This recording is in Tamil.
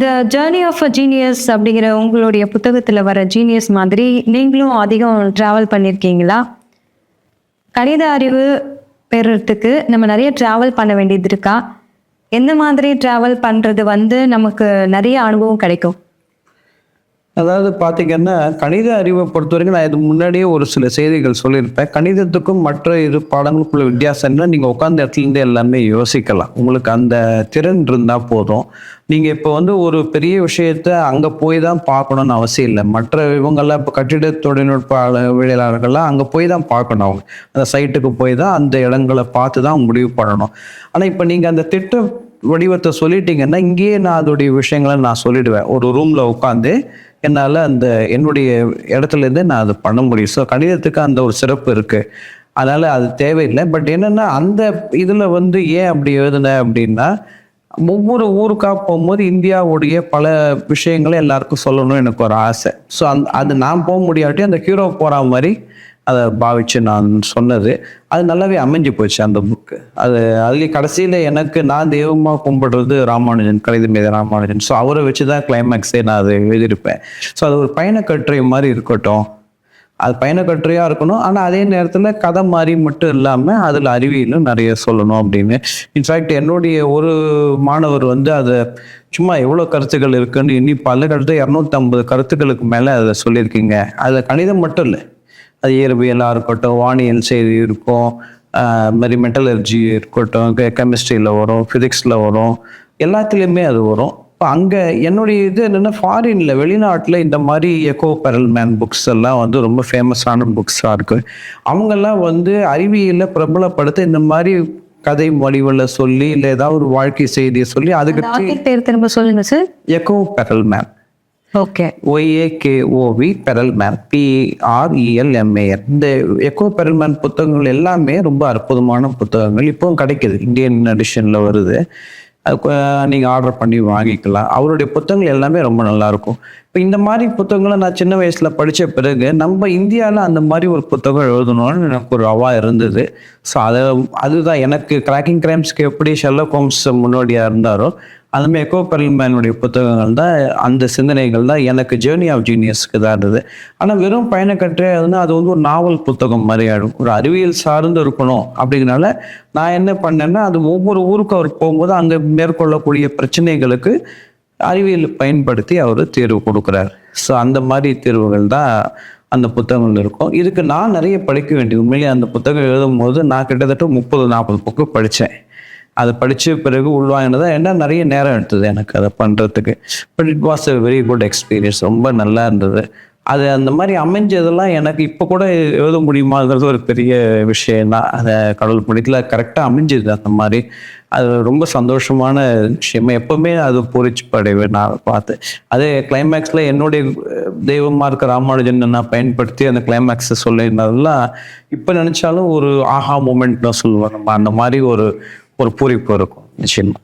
இந்த ஜேர்னி ஆஃப் அ ஜீனியஸ் அப்படிங்கிற உங்களுடைய புத்தகத்தில் வர ஜீனியஸ் மாதிரி நீங்களும் அதிகம் ட்ராவல் பண்ணியிருக்கீங்களா கணித அறிவு பெறுறதுக்கு நம்ம நிறைய ட்ராவல் பண்ண வேண்டியது இருக்கா? எந்த மாதிரி ட்ராவல் பண்ணுறது வந்து நமக்கு நிறைய அனுபவம் கிடைக்கும்? அதாவது பார்த்தீங்கன்னா கணித அறிவை பொறுத்த வரைக்கும் நான் இது முன்னாடியே ஒரு சில செய்திகள் சொல்லியிருப்பேன். கணிதத்துக்கும் மற்ற இரு பாடங்களுக்குள்ள வித்தியாசம் என்ன நீங்கள் உட்காந்த இடத்துலருந்தே எல்லாமே யோசிக்கலாம். உங்களுக்கு அந்த திறன் இருந்தால் போதும். நீங்கள் இப்போ வந்து ஒரு பெரிய விஷயத்த அங்கே போய் தான் பார்க்கணும்னு அவசியம் இல்லை. மற்ற இவங்கெல்லாம் இப்போ கட்டிட தொழில்நுட்ப தொழிலாளர்கள்லாம் அங்கே போய் தான் பார்க்கணும் அவங்க. அந்த சைட்டுக்கு போய் தான் அந்த இடங்களை பார்த்து தான் முடிவு பண்ணணும். ஆனால் இப்போ நீங்கள் அந்த திட்ட வடிவத்தை சொல்லிட்டீங்கன்னா இங்கேயே நான் அதோடைய விஷயங்களை நான் சொல்லிடுவேன். ஒரு ரூமில் உட்காந்து என்னால் அந்த என்னுடைய இடத்துலேருந்து நான் அதை பண்ண முடியும். ஸோ கணிதத்துக்கு அந்த ஒரு சிறப்பு இருக்குது அதனால் அது தேவையில்லை. பட் என்னென்னா அந்த இதில் வந்து ஏன் அப்படி எழுதுனேன் அப்படின்னா ஒவ்வொரு ஊருக்காக போகும்போது இந்தியாவுடைய பல விஷயங்களை எல்லாருக்கும் சொல்லணும்னு எனக்கு ஒரு ஆசை. ஸோ அந் அது நான் போக முடியாட்டி அந்த ஹீரோ போகிற மாதிரி அதை பாவிச்சு நான் சொன்னது. அது நல்லாவே அமைஞ்சு போச்சு அந்த புக்கு அது அதுலேயே கடைசியில் எனக்கு நான் தெய்வமாக கும்பிடுறது ராமானுஜன் கணித மீது ராமானுஜன். ஸோ அவரை வச்சு தான் கிளைமேக்ஸே நான் அதை எழுதியிருப்பேன். ஸோ அது ஒரு பயணக்கட்டுரை மாதிரி இருக்கட்டும். அது பயணக்கட்டுரையாக இருக்கணும். ஆனால் அதே நேரத்தில் கதை மாதிரி மட்டும் இல்லாமல் அதில் அறிவியலும் நிறைய சொல்லணும் அப்படின்னு. இன்ஃபேக்ட் என்னுடைய ஒரு மாணவர் வந்து அதை சும்மா எவ்வளோ கருத்துக்கள் இருக்குன்னு இன்னி பல கருத்து இரநூத்தம்பது கருத்துக்களுக்கு மேலே அதை சொல்லியிருக்கீங்க. அதில் கணிதம் மட்டும் இல்லை. அது இயற்பியலாக இருக்கட்டும் வானியல் செய்தி இருக்கும் மாதிரி மெட்டலர்ஜி இருக்கட்டும் கெமிஸ்ட்ரியில் வரும் ஃபிசிக்ஸில் வரும் எல்லாத்துலேயுமே அது வரும். இப்போ அங்கே என்னுடைய இது என்னென்னா ஃபாரினில் வெளிநாட்டில் இந்த மாதிரி எக்கோ பெரல்மேன் புக்ஸ் எல்லாம் வந்து ரொம்ப ஃபேமஸான புக்ஸாக இருக்குது அவங்கெல்லாம் வந்து அறிவியலை பிரபலப்படுத்த இந்த மாதிரி கதை வடிவில் சொல்லி இல்லை ஏதாவது ஒரு வாழ்க்கை செய்தியை சொல்லி அதுக்கு திரும்ப சொல்லுங்க sir echo Perelman okay ஒய்ஏகேஓவி Perelman பிஆர்இஎல்எம்ஏஎன் இந்த எக்கோ பெரல்மேன் புத்தகங்கள் எல்லாமே ரொம்ப அற்புதமான புத்தகங்கள். இப்போவும் கிடைக்குது. இந்தியன் எடிஷனில் வருது. அது நீங்கள் ஆர்டர் பண்ணி வாங்கிக்கலாம். அவருடைய புத்தகங்கள் எல்லாமே ரொம்ப நல்லாயிருக்கும் இப்போ இந்த மாதிரி புத்தகங்களை நான் சின்ன வயசில் படித்த பிறகு நம்ம இந்தியாவில் அந்த மாதிரி ஒரு புத்தகம் எழுதணும்னு எனக்கு ஒரு அவா இருந்தது. ஸோ அதை அதுதான் எனக்கு கிராக்கிங் கிரைம்ஸ்க்கு எப்படி ஷெல்லோ ஹோம்ஸ் முன்னோடியாக இருந்தாரோ அந்த மாதிரி எக்கோ புத்தகங்கள் தான் அந்த சிந்தனைகள் தான் எனக்கு ஜேர்னி ஆஃப் ஜீனியஸ்க்கு தான் இருந்தது. ஆனால் வெறும் பயணக்கட்டுரை அதுனா அது வந்து ஒரு நாவல் புத்தகம் மாதிரி ஒரு அறிவியல் சார்ந்து இருக்கணும் அப்படிங்கிறனால நான் என்ன பண்ணேன்னா அது ஒவ்வொரு ஊருக்கு அவர் போகும்போது அங்கே மேற்கொள்ளக்கூடிய பிரச்சனைகளுக்கு அறிவியல் பயன்படுத்தி அவர் தேர்வு கொடுக்குறாரு. ஸோ அந்த மாதிரி தீர்வுகள் தான் அந்த புத்தகங்கள் இருக்கும். இதுக்கு நான் நிறைய படிக்க வேண்டிய உண்மையிலேயே அந்த புத்தகம் எழுதும் போது நான் கிட்டத்தட்ட முப்பது நாற்பது புக்கு படித்தேன் அதை படித்த பிறகு உள்வாங்கினதா? ஏன்னா நிறைய நேரம் எடுத்தது எனக்கு அதை பண்ணுறதுக்கு but it was a very good experience ரொம்ப நல்லா இருந்தது. அது அந்த மாதிரி அமைஞ்சதெல்லாம் எனக்கு இப்போ கூட எழுத முடியுமாங்கிறது ஒரு பெரிய விஷயம்தான் அதை கடவுள் பிடிக்கல. கரெக்டாக அமைஞ்சது அந்த மாதிரி. அது ரொம்ப சந்தோஷமான விஷயமா. எப்பவுமே அது பூரிச்சு படைவேன் நான் பார்த்து. அதே கிளைமேக்ஸில் என்னுடைய தெய்வமாக இருக்க ராமானுஜன் நான் பயன்படுத்தி அந்த கிளைமேக்ஸை சொல்லியிருந்ததெல்லாம் இப்போ நினச்சாலும் ஒரு ஆஹா மூமெண்ட் தான் சொல்லுவேன் நம்ம. அந்த மாதிரி ஒரு ஒரு பூரிப்பு இருக்கும் நிச்சயமா